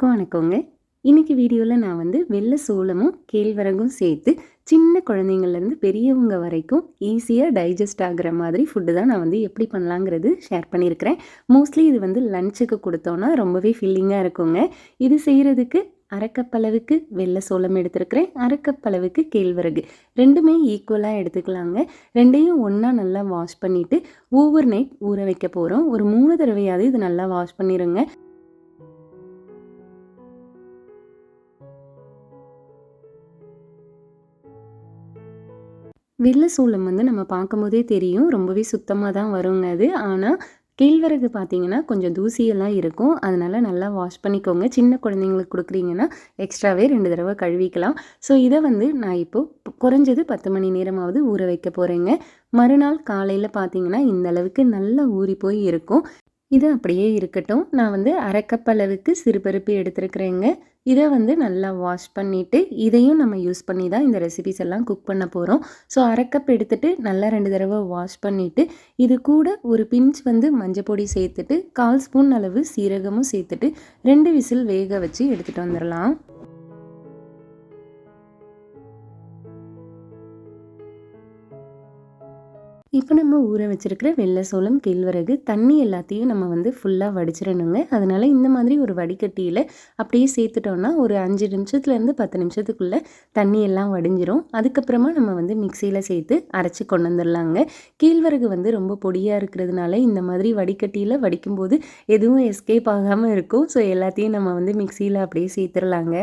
எல்லாருக்கும் வணக்கங்க. இன்னைக்கு வீடியோவில் நான் வந்து வெள்ளை சோளமும் கேழ்வரகும் சேர்த்து சின்ன குழந்தைங்கள்லேருந்து பெரியவங்க வரைக்கும் ஈஸியாக டைஜஸ்ட் ஆகிற மாதிரி ஃபுட்டு தான் நான் வந்து எப்படி பண்ணலாங்கிறது ஷேர் பண்ணியிருக்கிறேன். மோஸ்ட்லி இது வந்து லஞ்சுக்கு கொடுத்தோன்னா ரொம்பவே ஃபில்லிங்காக இருக்குங்க. இது செய்கிறதுக்கு அரைக்கப்பளவுக்கு வெள்ளை சோளம் எடுத்துருக்கிறேன். அரைக்கப்பளவுக்கு கேழ்வரகு. ரெண்டுமே ஈக்குவலாக எடுத்துக்கலாங்க. ரெண்டையும் ஒன்றா நல்லா வாஷ் பண்ணிவிட்டு ஓவர் நைட் ஊற வைக்க போகிறோம் ஒரு மூணு தடவையாவது இது நல்லா வாஷ் பண்ணிடுங்க வெள்ளை சூளம் வந்து நம்ம பார்க்கும்போதே தெரியும். ரொம்பவே சுத்தமாக தான் வருங்க அது. ஆனால் கேழ்வரகு பார்த்தீங்கன்னா கொஞ்சம் தூசியெல்லாம் இருக்கும். அதனால் நல்லா வாஷ் பண்ணிக்கோங்க. சின்ன குழந்தைங்களுக்கு கொடுக்குறீங்கன்னா எக்ஸ்ட்ராவே ரெண்டு தடவை கழுவிக்கலாம். ஸோ இதை வந்து நான் இப்போது குறைஞ்சது பத்து மணி நேரமாவது ஊற வைக்க போகிறேங்க மறுநாள் காலையில் பார்த்தீங்கன்னா இந்த அளவுக்கு நல்லா ஊறி போய் இருக்கும். இது அப்படியே இருக்கட்டும். நான் வந்து அரைக்கப்பளவுக்கு சிறுபருப்பு எடுத்துருக்குறேங்க. இதை வந்து நல்லா வாஷ் பண்ணிவிட்டு இதையும் நம்ம யூஸ் பண்ணி தான் இந்த ரெசிபிஸ் எல்லாம் குக் பண்ண போகிறோம் ஸோ அரைக்கப் எடுத்துகிட்டு நல்லா ரெண்டு தடவை வாஷ் பண்ணிவிட்டு இது கூட ஒரு பிஞ்ச் வந்து மஞ்சள் பொடி சேர்த்துட்டு கால் ஸ்பூன் அளவு சீரகமும் சேர்த்துட்டு ரெண்டு விசில் வேக வச்சு எடுத்துகிட்டு வந்துடலாம் இப்போ நம்ம ஊற வச்சுருக்கிற வெள்ளை சோளம் கேழ்வரகு தண்ணி எல்லாத்தையும் நம்ம வந்து ஃபுல்லாக வடிச்சிடணுங்க. அதனால் இந்த மாதிரி ஒரு வடிகட்டியில் அப்படியே சேர்த்துட்டோன்னா ஒரு அஞ்சு நிமிஷத்துலேருந்து பத்து நிமிஷத்துக்குள்ளே தண்ணி எல்லாம் வடிஞ்சிரும். அதுக்கப்புறமா நம்ம வந்து மிக்சியில் சேர்த்து அரைச்சி கொண்டு வந்துடலாங்க. கேழ்வரகு வந்து ரொம்ப பொடியாக இருக்கிறதுனால இந்த மாதிரி வடிகட்டியில் வடிக்கும்போது எதுவும் எஸ்கேப் ஆகாமல் இருக்கும். ஸோ எல்லாத்தையும் நம்ம வந்து மிக்சியில் அப்படியே சேர்த்துடலாங்க.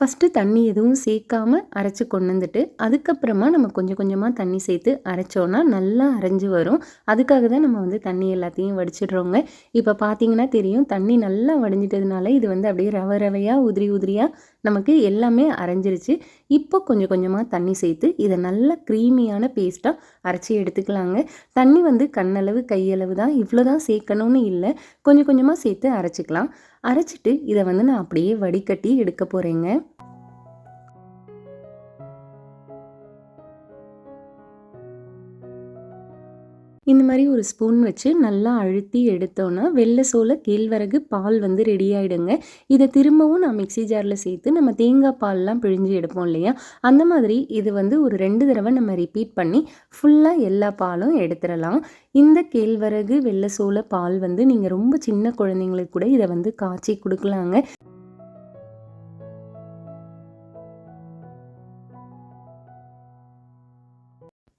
ஃபஸ்ட்டு தண்ணி எதுவும் சேர்க்காம அரைச்சி கொண்டு வந்துட்டு அதுக்கப்புறமா நம்ம கொஞ்சம் கொஞ்சமாக தண்ணி சேர்த்து அரைச்சோன்னா நல்லா அரைஞ்சி வரும். அதுக்காக தான் நம்ம வந்து தண்ணி எல்லாத்தையும் வடிச்சிடுறோங்க. இப்போ பார்த்தீங்கன்னா தெரியும் தண்ணி நல்லா வடிஞ்சிட்டதுனால இது வந்து அப்படியே ரவ ரவையாக உதிரி உதிரியாக நமக்கு எல்லாமே அரைஞ்சிருச்சு. இப்போ கொஞ்சம் கொஞ்சமாக தண்ணி சேர்த்து இதை நல்லா க்ரீமியான பேஸ்ட்டாக அரைச்சி எடுத்துக்கலாங்க. தண்ணி வந்து கண்ணளவு கையளவு தான். இவ்வளோ தான் சேர்க்கணும்னு இல்லை. கொஞ்சம் கொஞ்சமாக சேர்த்து அரைச்சிக்கலாம். அரைச்சிட்டு இதை வந்து நான் அப்படியே வடிகட்டி எடுக்க போகிறேங்க இந்த மாதிரி ஒரு ஸ்பூன் வச்சு நல்லா அழுத்தி எடுத்தோன்னா வெள்ளை சோள கேழ்வரகு பால் வந்து ரெடி ஆகிடுங்க இதை திரும்பவும் நான் மிக்சி ஜாரில் சேர்த்து நம்ம தேங்காய் பால்லாம் பிழிஞ்சு எடுப்போம் இல்லையா? அந்த மாதிரி இது வந்து ஒரு ரெண்டு தடவை நம்ம ரிப்பீட் பண்ணி ஃபுல்லாக எல்லா பாலும் எடுத்துடலாம். இந்த கேழ்வரகு வெள்ளை சோள பால் வந்து நீங்கள் ரொம்ப சின்ன குழந்தைங்களுக்கு கூட இதை வந்து காய்ச்சி கொடுக்கலாங்க.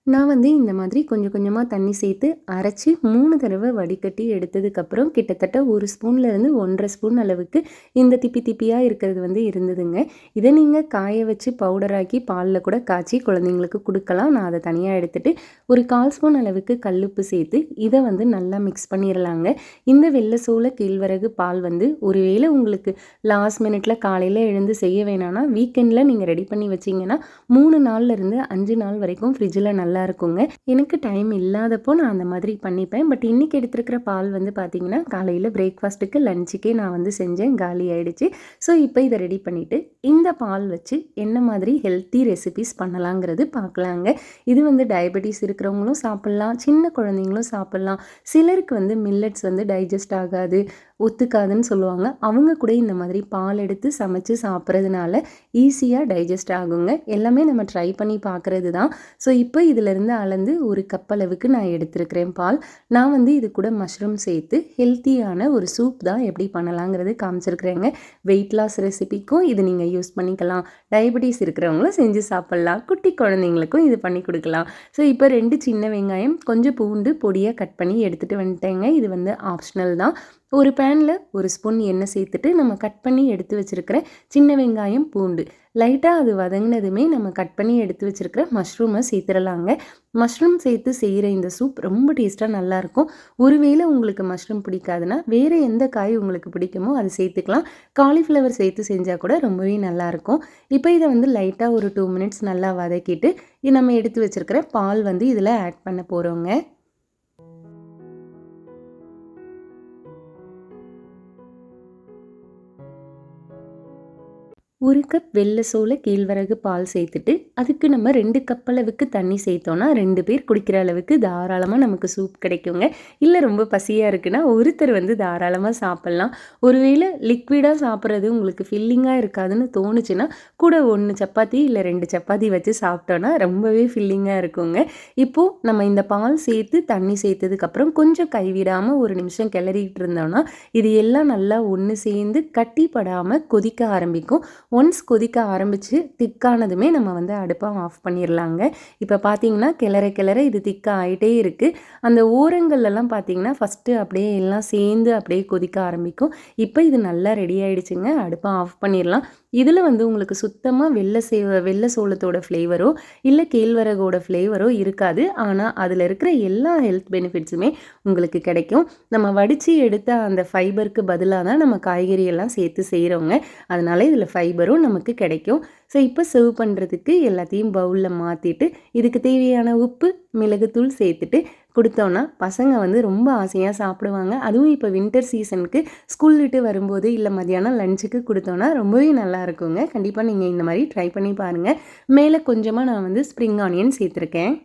நான் வந்து இந்த மாதிரி கொஞ்சம் கொஞ்சமாக தண்ணி சேர்த்து அரைச்சி மூணு தடவை வடிகட்டி எடுத்ததுக்கப்புறம் கிட்டத்தட்ட ஒரு ஸ்பூன்லேருந்து ஒன்றரை ஸ்பூன் அளவுக்கு இந்த திப்பி திப்பியாக இருக்கிறது வந்து இருந்ததுங்க. இதை நீங்கள் காய வச்சு பவுடராக்கி பாலில் கூட காய்ச்சி குழந்தைங்களுக்கு கொடுக்கலாம். நான் அதை தனியாக எடுத்துகிட்டு ஒரு கால் ஸ்பூன் அளவுக்கு கல்லுப்பு சேர்த்து இதை வந்து நல்லா மிக்ஸ் பண்ணிடலாங்க இந்த வெள்ளை சோள கேழ்வரகு பால் வந்து ஒருவேளை உங்களுக்கு லாஸ்ட் மினிட்ல காலையில் எழுந்து செய்ய வேணாம்னா வீக்கெண்டில் நீங்கள் ரெடி பண்ணி வச்சிங்கன்னா மூணு நாள்லேருந்து அஞ்சு நாள் வரைக்கும் ஃப்ரிட்ஜில் நல்லா நல்லா இருக்குங்க எனக்கு டைம் இல்லாதப்போ நான் அந்த மாதிரி பண்ணிப்பேன். பட் இன்றைக்கி எடுத்துருக்கிற பால் வந்து பார்த்திங்கன்னா காலையில் பிரேக்ஃபாஸ்ட்டுக்கு லஞ்சுக்கே நான் வந்து செஞ்சேன். காலி ஆகிடுச்சு ஸோ இப்போ இதை ரெடி பண்ணிவிட்டு இந்த பால் வச்சு என்ன மாதிரி ஹெல்த்தி ரெசிபிஸ் பண்ணலாங்கிறது பார்க்கலாங்க. இது வந்து டயபெட்டிஸ் இருக்கிறவங்களும் சாப்பிட்லாம். சின்ன குழந்தைங்களும் சாப்பிட்லாம். சிலருக்கு வந்து மில்லட்ஸ் வந்து டைஜஸ்ட் ஆகாது. ஒத்துக்காதுன்னு சொல்லுவாங்க. அவங்க கூட இந்த மாதிரி பால் எடுத்து சமைச்சு சாப்பிட்றதுனால ஈஸியாக டைஜஸ்ட் ஆகுங்க. எல்லாமே நம்ம ட்ரை பண்ணி பார்க்குறது தான் ஸோ இப்போ இதிலேருந்து அளந்து ஒரு கப் அளவுக்கு நான் எடுத்துருக்கிறேன் பால். நான் வந்து இது கூட மஷ்ரூம் சேர்த்து ஹெல்த்தியான ஒரு சூப் தான் எப்படி பண்ணலாங்கிறது காமிச்சிருக்கிறேங்க. வெயிட் லாஸ் ரெசிபிக்கும் இது நீங்கள் யூஸ் பண்ணிக்கலாம். டயபெட்டிஸ் இருக்கிறவங்களும் செஞ்சு சாப்பிட்லாம். குட்டி குழந்தைங்களுக்கும் இது பண்ணி கொடுக்கலாம். ஸோ இப்போ ரெண்டு சின்ன வெங்காயம் கொஞ்சம் பூண்டு பொடியாக கட் பண்ணி எடுத்துகிட்டு வந்துட்டேங்க. இது வந்து ஆப்ஷனல் தான். ஒரு பேனில் ஒரு ஸ்பூன் எண்ணெய் சேர்த்துட்டு நம்ம கட் பண்ணி எடுத்து வச்சுருக்கிற சின்ன வெங்காயம் பூண்டு. லைட்டாக அது வதங்கினதுமே நம்ம கட் பண்ணி எடுத்து வச்சுருக்கிற மஷ்ரூமை சேர்த்துடலாங்க. மஷ்ரூம் சேர்த்து செய்கிற இந்த சூப் ரொம்ப டேஸ்ட்டாக நல்லாயிருக்கும் ஒருவேளை உங்களுக்கு மஷ்ரூம் பிடிக்காதுன்னா வேறு எந்த காய் உங்களுக்கு பிடிக்குமோ அதை சேர்த்துக்கலாம். காலிஃப்ளவர் சேர்த்து செஞ்சால் கூட ரொம்பவே நல்லாயிருக்கும் இப்போ இதை வந்து லைட்டாக ஒரு டூ மினிட்ஸ் நல்லா வதக்கிட்டு நம்ம எடுத்து வச்சுருக்கிற பால் வந்து இதில் ஆட் பண்ண போகிறோங்க ஒரு கப் வெள்ளை சோள கேழ்வரகு பால் சேர்த்துட்டு அதுக்கு நம்ம ரெண்டு கப் அளவுக்கு தண்ணி சேர்த்தோன்னா ரெண்டு பேர் குடிக்கிற அளவுக்கு தாராளமாக நமக்கு சூப் கிடைக்குங்க. இல்லை ரொம்ப பசியாக இருக்குன்னா ஒருத்தர் வந்து தாராளமாக சாப்பிட்லாம். ஒருவேளை லிக்விடாக சாப்பிட்றது உங்களுக்கு ஃபில்லிங்காக இருக்காதுன்னு தோணுச்சுன்னா கூட ஒன்று சப்பாத்தி இல்லை ரெண்டு சப்பாத்தி வச்சு சாப்பிட்டோன்னா ரொம்பவே ஃபில்லிங்காக இருக்குங்க. இப்போது நம்ம இந்த பால் சேர்த்து தண்ணி சேர்த்ததுக்கப்புறம் கொஞ்சம் கைவிடாமல் ஒரு நிமிஷம் கிளறிக்கிட்டு இருந்தோம்னா இது எல்லாம் நல்லா ஒன்று சேர்ந்து கட்டிப்படாமல் கொதிக்க ஆரம்பிக்கும். ஒன்ஸ் கொதிக்க ஆரம்பித்து திக்கானதுமே நம்ம வந்து அடுப்பை ஆஃப் பண்ணிடலாங்க இப்போ பார்த்தீங்கன்னா கிளற கிளற இது திக்க ஆகிட்டே இருக்குது அந்த ஓரங்கள்லாம் பார்த்தீங்கன்னா ஃபஸ்ட்டு அப்படியே எல்லாம் சேர்ந்து அப்படியே கொதிக்க ஆரம்பிக்கும். இப்போ இது நல்லா ரெடி ஆகிடுச்சுங்க அடுப்பை ஆஃப் பண்ணிடலாம் இதில் வந்து உங்களுக்கு சுத்தமாக வெள்ளை சேவ வெள்ளை சோளத்தோட ஃப்ளேவரோ இல்லை கேழ்வரகோட ஃப்ளேவரோ இருக்காது. ஆனால் அதில் இருக்கிற எல்லா ஹெல்த் பெனிஃபிட்ஸுமே உங்களுக்கு கிடைக்கும். நம்ம வடித்து எடுத்த அந்த ஃபைபருக்கு பதிலாக தான் நம்ம காய்கறியெல்லாம் சேர்த்து செய்கிறோங்க அதனால் இதில் ஃபைபர் ஃபைபரும் நமக்கு கிடைக்கும். ஸோ இப்போ சர்வ் பண்ணுறதுக்கு எல்லாத்தையும் பவுலில் மாற்றிட்டு இதுக்கு தேவையான உப்பு மிளகுத்தூள் சேர்த்துட்டு கொடுத்தோன்னா பசங்க வந்து ரொம்ப ஆசையாக சாப்பிடுவாங்க. அதுவும் இப்போ வின்டர் சீசனுக்கு ஸ்கூல் விட்டு வரும்போது இல்லை மதியானம் லஞ்சுக்கு கொடுத்தோன்னா ரொம்பவே நல்லா இருக்குங்க. கண்டிப்பாக நீங்கள் இந்த மாதிரி ட்ரை பண்ணி பாருங்கள் மேலே கொஞ்சமாக நான் வந்து ஸ்ப்ரிங் ஆனியன் சேர்த்துருக்கேன்.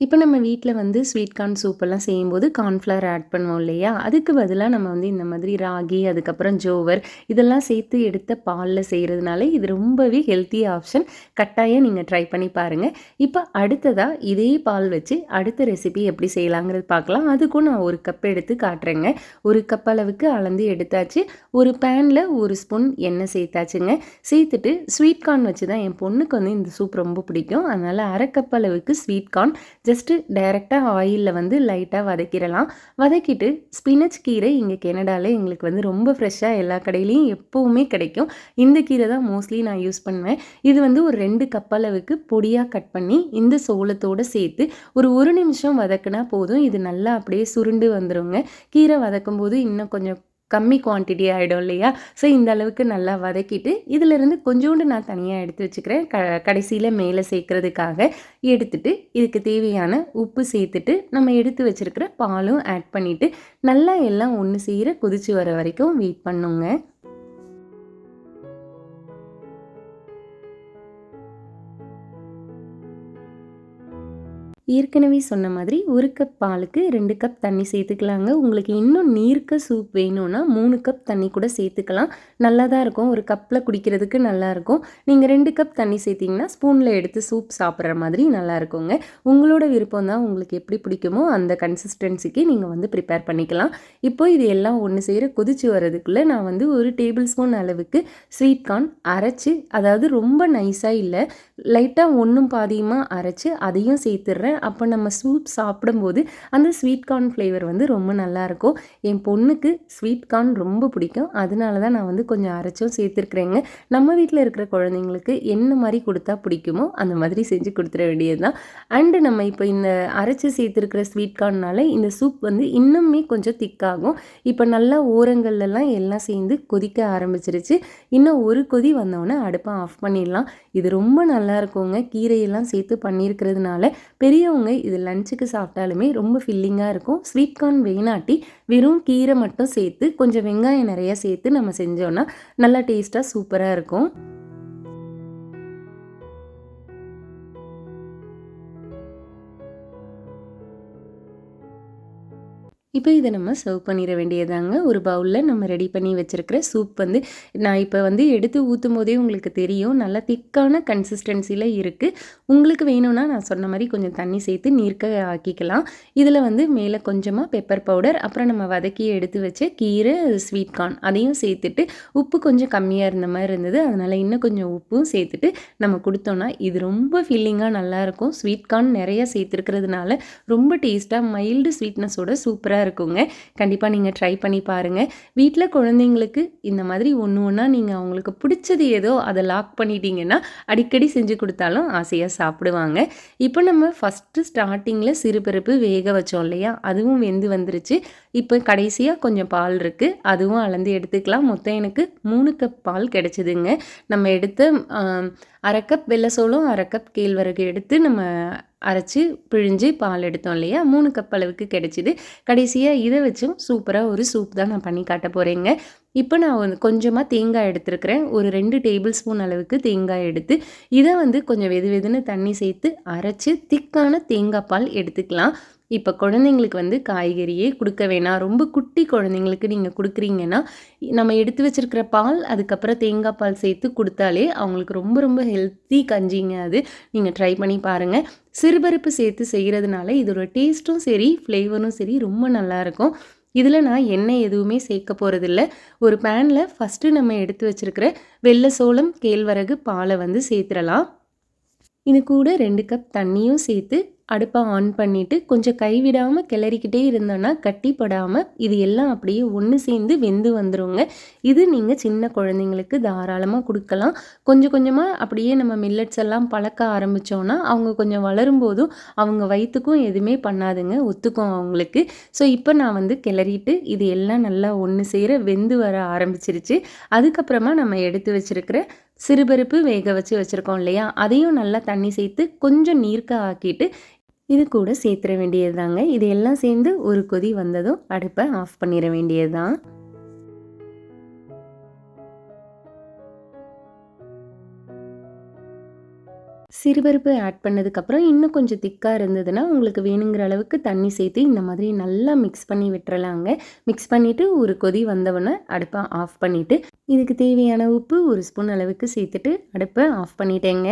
இப்போ நம்ம வீட்டில் வந்து ஸ்வீட் கார்ன் சூப்பெல்லாம் செய்யும்போது கார்ன்ஃப்ளவர் ஆட் பண்ணுவோம் இல்லையா? அதுக்கு பதிலாக நம்ம வந்து இந்த மாதிரி ராகி அதுக்கப்புறம் ஜோவர் இதெல்லாம் சேர்த்து எடுத்த பாலில் செய்கிறதுனால இது ரொம்பவே ஹெல்த்தி ஆப்ஷன் கட்டாயம் நீங்கள் ட்ரை பண்ணி பாருங்கள் இப்போ அடுத்ததாக இதே பால் வச்சு அடுத்த ரெசிபி எப்படி செய்யலாங்கிறது பார்க்கலாம். அதுக்கும் நான் ஒரு கப் எடுத்து காட்டுறேங்க. ஒரு கப் அளவுக்கு அளந்து எடுத்தாச்சு. ஒரு பேனில் ஒரு ஸ்பூன் எண்ணெய் சேர்த்தாச்சுங்க. சேர்த்துட்டு ஸ்வீட் கார்ன் வச்சு தான் என் பொண்ணுக்கு வந்து இந்த சூப் ரொம்ப பிடிக்கும். அதனால் அரை கப் அளவுக்கு ஸ்வீட் கார்ன் ஜஸ்ட்டு டைரெக்டாக ஆயிலில் வந்து லைட்டாக வதக்கிடலாம். வதக்கிட்டு ஸ்பினச் கீரை இங்கே கெனடாவில் எங்களுக்கு வந்து ரொம்ப ஃப்ரெஷ்ஷாக எல்லா கடையிலையும் எப்போவுமே கிடைக்கும். இந்த கீரை தான் மோஸ்ட்லி நான் யூஸ் பண்ணுவேன். இது வந்து ஒரு ரெண்டு கப் அளவுக்கு பொடியாக கட் பண்ணி இந்த சோளத்தோடு சேர்த்து ஒரு ஒரு நிமிஷம் வதக்குனா போதும். இது நல்லா அப்படியே சுருண்டு வந்துடுங்க கீரை வதக்கும் போது இன்னும் கொஞ்சம் கம்மி குவான்டிட்டி ஆகிடும் இல்லையா? ஸோ இந்த அளவுக்கு நல்லா வதக்கிட்டு இதிலிருந்து கொஞ்சோண்டு நான் தனியாக எடுத்து வச்சுக்கிறேன். க கடைசியில் மேலே சேர்க்குறதுக்காக எடுத்துட்டு இதுக்கு தேவையான உப்பு சேர்த்துட்டு நம்ம எடுத்து வச்சுருக்கிற பாலும் ஆட் பண்ணிவிட்டு நல்லா எல்லாம் ஒன்று செய்கிற கொதிச்சு வர வரைக்கும் வெயிட் பண்ணுங்க. ஏற்கனவே சொன்ன மாதிரி ஒரு கப் பாலுக்கு ரெண்டு கப் தண்ணி சேர்த்துக்கலாங்க. உங்களுக்கு இன்னும் நீர்க்க சூப் வேணும்னா மூணு கப் தண்ணி கூட சேர்த்துக்கலாம். நல்லா தான் இருக்கும். ஒரு கப்பில் குடிக்கிறதுக்கு நல்லாயிருக்கும் நீங்கள் ரெண்டு கப் தண்ணி சேர்த்திங்கன்னா ஸ்பூனில் எடுத்து சூப் சாப்பிட்ற மாதிரி நல்லா இருக்குங்க. உங்களோட விருப்பம் தான் உங்களுக்கு எப்படி பிடிக்குமோ அந்த கன்சிஸ்டன்சிக்கு நீங்கள் வந்து ப்ரிப்பேர் பண்ணிக்கலாம். இப்போ இது எல்லாம் ஒன்று செய்கிற கொதிச்சு வர்றதுக்குள்ளே நான் வந்து ஒரு டேபிள் ஸ்பூன் அளவுக்கு ஸ்வீட் கார்ன் அரைச்சி அதாவது ரொம்ப நைஸாக இல்லை லைட்டாக ஒன்றும் பாதியமாக அரைச்சி அதையும் சேர்த்துடுறேன். அப்போ நம்ம சூப் சாப்பிடும்போது அந்த ஸ்வீட் கார்ன் ஃப்ளேவர் வந்து ரொம்ப நல்லாயிருக்கும். என் பொண்ணுக்கு ஸ்வீட் கார்ன் ரொம்ப பிடிக்கும். அதனால தான் நான் வந்து கொஞ்சம் அரைச்சும் சேர்த்துருக்குறேங்க. நம்ம வீட்டில் இருக்கிற குழந்தைங்களுக்கு என்ன மாதிரி கொடுத்தா பிடிக்குமோ அந்த மாதிரி செஞ்சு கொடுத்துட வேண்டியது தான் அண்டு நம்ம இப்போ இந்த அரைச்சி சேர்த்துருக்கிற ஸ்வீட் கார்னால் இந்த சூப் வந்து இன்னுமே கொஞ்சம் திக்காகும். இப்போ நல்லா ஓரங்கள்லாம் எல்லாம் சேர்ந்து கொதிக்க ஆரம்பிச்சிருச்சு. இன்னும் ஒரு கொதி வந்தோடனே அடுப்பை ஆஃப் பண்ணிடலாம். இது ரொம்ப நல்லா இருக்குங்க கீரையெல்லாம் சேர்த்து பண்ணியிருக்கிறதுனால பெரிய பெரியவங்க இது லஞ்சுக்கு சாப்பிட்டாலுமே ரொம்ப ஃபில்லிங்காக இருக்கும். ஸ்வீட் கார்ன் வெயினாட்டி வெறும் கீரை மட்டும் சேர்த்து கொஞ்சம் வெங்காயம் நிறையா சேர்த்து நம்ம செஞ்சோன்னா நல்லா டேஸ்ட்டாக சூப்பராக இருக்கும். இப்போ இதை நம்ம சர்வ் பண்ணிட வேண்டியதாங்க. ஒரு பவுலில் நம்ம ரெடி பண்ணி வச்சுருக்கிற சூப் வந்து நான் இப்போ வந்து எடுத்து ஊற்றும் போதே உங்களுக்கு தெரியும். நல்லா திக்கான கன்சிஸ்டன்சியில் இருக்குது உங்களுக்கு வேணும்னா நான் சொன்ன மாதிரி கொஞ்சம் தண்ணி சேர்த்து நீர்க்க ஆக்கிக்கலாம். இதில் வந்து மேலே கொஞ்சமாக பெப்பர் பவுடர் அப்புறம் நம்ம வதக்கி எடுத்து வச்ச கீரை ஸ்வீட் கார்ன் அதையும் சேர்த்துட்டு உப்பு கொஞ்சம் கம்மியாக இருந்த மாதிரி இருந்தது. அதனால் இன்னும் கொஞ்சம் உப்பும் சேர்த்துட்டு நம்ம கொடுத்தோன்னா இது ரொம்ப ஃபில்லிங்காக நல்லாயிருக்கும் ஸ்வீட் கார்ன் நிறையா சேர்த்துருக்கிறதுனால ரொம்ப டேஸ்ட்டாக மைல்டு ஸ்வீட்னஸோட சூப்பராக சூப்பராக இருக்குங்க. கண்டிப்பாக நீங்கள் ட்ரை பண்ணி பாருங்கள் வீட்டில் குழந்தைங்களுக்கு இந்த மாதிரி ஒன்று ஒன்றா நீங்கள் அவங்களுக்கு பிடிச்சது ஏதோ அதை லாக் பண்ணிட்டீங்கன்னா அடிக்கடி செஞ்சு கொடுத்தாலும் ஆசையாக சாப்பிடுவாங்க. இப்போ நம்ம ஃபஸ்ட்டு ஸ்டார்டிங்கில் சிறுபருப்பு வேக வச்சோம் இல்லையா? அதுவும் வெந்து வந்துருச்சு. இப்போ கடைசியாக கொஞ்சம் பால் இருக்குது அதுவும் அளந்து எடுத்துக்கலாம். மொத்தம் எனக்கு மூணு கப் பால் கிடச்சிதுங்க. நம்ம எடுத்த அரை கப் வெள்ளை சோளம் அரை கப் கேழ்வரகு எடுத்து நம்ம அரைச்சி பிழிஞ்சு பால் எடுத்தோம் இல்லையா? மூணு கப் அளவுக்கு கிடைச்சிது. கடைசியாக இதை வச்சும் சூப்பராக ஒரு சூப் தான் நான் பண்ணி காட்ட போகிறேங்க இப்போ நான் வந்து கொஞ்சமாக தேங்காய் எடுத்துருக்கிறேன். ஒரு ரெண்டு டேபிள் ஸ்பூன் அளவுக்கு தேங்காய் எடுத்து இதை வந்து கொஞ்சம் வெது வெதுன்னு தண்ணி சேர்த்து அரைச்சி திக்கான தேங்காய் பால் எடுத்துக்கலாம். இப்போ குழந்தைங்களுக்கு வந்து காய்கறியே கொடுக்க வேணாம். ரொம்ப குட்டி குழந்தைங்களுக்கு நீங்கள் கொடுக்குறீங்கன்னா நம்ம எடுத்து வச்சுருக்கிற பால் அதுக்கப்புறம் தேங்காய் பால் சேர்த்து கொடுத்தாலே அவங்களுக்கு ரொம்ப ரொம்ப ஹெல்த்தி கஞ்சிங்க அது. நீங்கள் ட்ரை பண்ணி பாருங்கள் சிறுபருப்பு சேர்த்து செய்கிறதுனால இதோட டேஸ்ட்டும் சரி ஃப்ளேவரும் சரி ரொம்ப நல்லாயிருக்கும் இதில் நான் எண்ணெய் எதுவுமே சேர்க்க போகிறதில்ல ஒரு பேனில் ஃபஸ்ட்டு நம்ம எடுத்து வச்சுருக்கிற வெள்ளை சோளம் கேழ்வரகு பாலை வந்து சேர்த்துடலாம். இது கூட ரெண்டு கப் தண்ணியும் சேர்த்து அடுப்பை ஆன் பண்ணிவிட்டு கொஞ்சம் கைவிடாமல் கிளறிக்கிட்டே இருந்தோன்னா கட்டிப்படாமல் இது எல்லாம் அப்படியே ஒன்று சேர்ந்து வெந்து வந்துடுங்க இது நீங்கள் சின்ன குழந்தைங்களுக்கு தாராளமாக கொடுக்கலாம். கொஞ்சம் கொஞ்சமாக அப்படியே நம்ம மில்லட்ஸ் எல்லாம் பழக்க ஆரம்பித்தோன்னா அவங்க கொஞ்சம் வளரும்போதும் அவங்க வயிற்றுக்கும் எதுவுமே பண்ணாதுங்க ஒத்துக்கும் அவங்களுக்கு. ஸோ இப்போ நான் வந்து கிளறிட்டு இது எல்லாம் நல்லா ஒன்று சேர வெந்து வர ஆரம்பிச்சிருச்சு. அதுக்கப்புறமா நம்ம எடுத்து வச்சுருக்கிற சிறுபருப்பு வேக வச்சு வச்சுருக்கோம் இல்லையா? அதையும் நல்லா தண்ணி சேர்த்து கொஞ்சம் நீர்க்க ஆக்கிட்டு இது கூட சேர்த்துற வேண்டியது தாங்க இது எல்லாம் சேர்ந்து ஒரு கொதி வந்ததும் அடுப்பை ஆஃப் பண்ணிட வேண்டியது தான் சிறுபருப்பு ஆட் பண்ணதுக்கப்புறம் இன்னும் கொஞ்சம் திக்காக இருந்ததுன்னா உங்களுக்கு வேணுங்கிற அளவுக்கு தண்ணி சேர்த்து இந்த மாதிரி நல்லா மிக்ஸ் பண்ணி விட்டுறலாங்க. மிக்ஸ் பண்ணிவிட்டு ஒரு கொதி வந்தவொடனே அடுப்பை ஆஃப் பண்ணிவிட்டு இதுக்கு தேவையான உப்பு ஒரு ஸ்பூன் அளவுக்கு சேர்த்துட்டு அடுப்பை ஆஃப் பண்ணிட்டேங்க.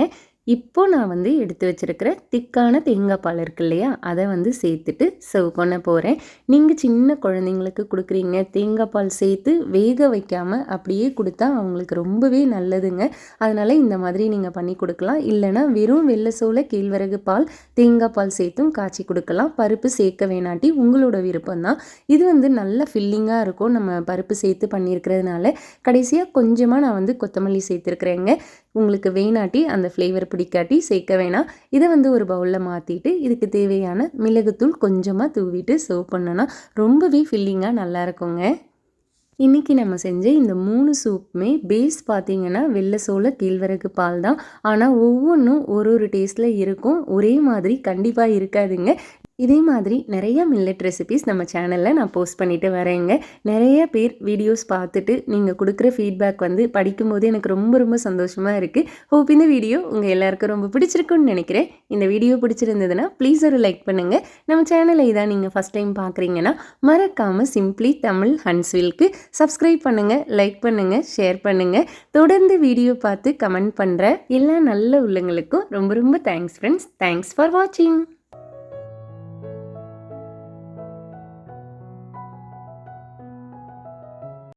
இப்போது நான் வந்து எடுத்து வச்சுருக்கிற திக்கான தேங்காய் பால் இருக்கு இல்லையா? அதை வந்து சேர்த்துட்டு சர்வ் பண்ண போகிறேன் நீங்கள் சின்ன குழந்தைங்களுக்கு கொடுக்குறீங்க தேங்காய் பால் சேர்த்து வேக வைக்காமல் அப்படியே கொடுத்தா அவங்களுக்கு ரொம்பவே நல்லதுங்க. அதனால் இந்த மாதிரி நீங்கள் பண்ணி கொடுக்கலாம். இல்லைனா வெறும் வெள்ளை சோள கேழ்வரகு பால் தேங்காய் பால் சேர்த்தும் காய்ச்சி கொடுக்கலாம். பருப்பு சேர்க்க வேணாட்டி உங்களோட விருப்பம் தான். இது வந்து நல்ல ஃபில்லிங்காக இருக்கும். நம்ம பருப்பு சேர்த்து பண்ணியிருக்கிறதுனால. கடைசியாக கொஞ்சமாக நான் வந்து கொத்தமல்லி சேர்த்துருக்குறேங்க. உங்களுக்கு வேணாட்டி அந்த ஃப்ளேவர் பிடிக்காட்டி சேர்க்க வேணாம். இதை வந்து ஒரு பவுலில் மாற்றிட்டு இதுக்கு தேவையான மிளகுத்தூள் கொஞ்சமாக தூவிட்டு சர்வ் பண்ணோன்னா ரொம்பவே ஃபில்லிங்காக நல்லாயிருக்குங்க இன்றைக்கி நம்ம செஞ்ச இந்த மூணு சூப்புமே பேஸ் பார்த்திங்கன்னா வெள்ளை சோள கீழ்வரகு பால் தான். ஆனால் ஒவ்வொன்றும் ஒரு ஒரு டேஸ்ட்டில் இருக்கும். ஒரே மாதிரி கண்டிப்பாக இருக்காதுங்க. இதே மாதிரி நிறைய மில்லட் ரெசிபிஸ் நம்ம சேனலில் நான் போஸ்ட் பண்ணிட்டு வரேங்க. நிறைய பேர் வீடியோஸ் பார்த்துட்டு நீங்கள் கொடுக்குற ஃபீட்பேக் வந்து படிக்கும்போது எனக்கு ரொம்ப ரொம்ப சந்தோஷமாக இருக்குது ஹோப் இந்த வீடியோ உங்கள் எல்லாருக்கும் ரொம்ப பிடிச்சிருக்குன்னு நினைக்கிறேன். இந்த வீடியோ பிடிச்சிருந்ததுன்னா ப்ளீஸ் ஒரு லைக் பண்ணுங்கள் நம்ம சேனலை இதான் நீங்கள் ஃபஸ்ட் டைம் பார்க்குறீங்கன்னா மறக்காமல் சிம்ப்ளி தமிழ் ஹன்ஸ்வில்க்கு சப்ஸ்கிரைப் பண்ணுங்கள் லைக் பண்ணுங்கள் ஷேர் பண்ணுங்கள் தொடர்ந்து வீடியோ பார்த்து கமெண்ட் பண்ணுற எல்லா நல்ல உள்ளங்களுக்கும் ரொம்ப ரொம்ப தேங்க்ஸ் ஃப்ரெண்ட்ஸ் தேங்க்ஸ் ஃபார் வாட்சிங்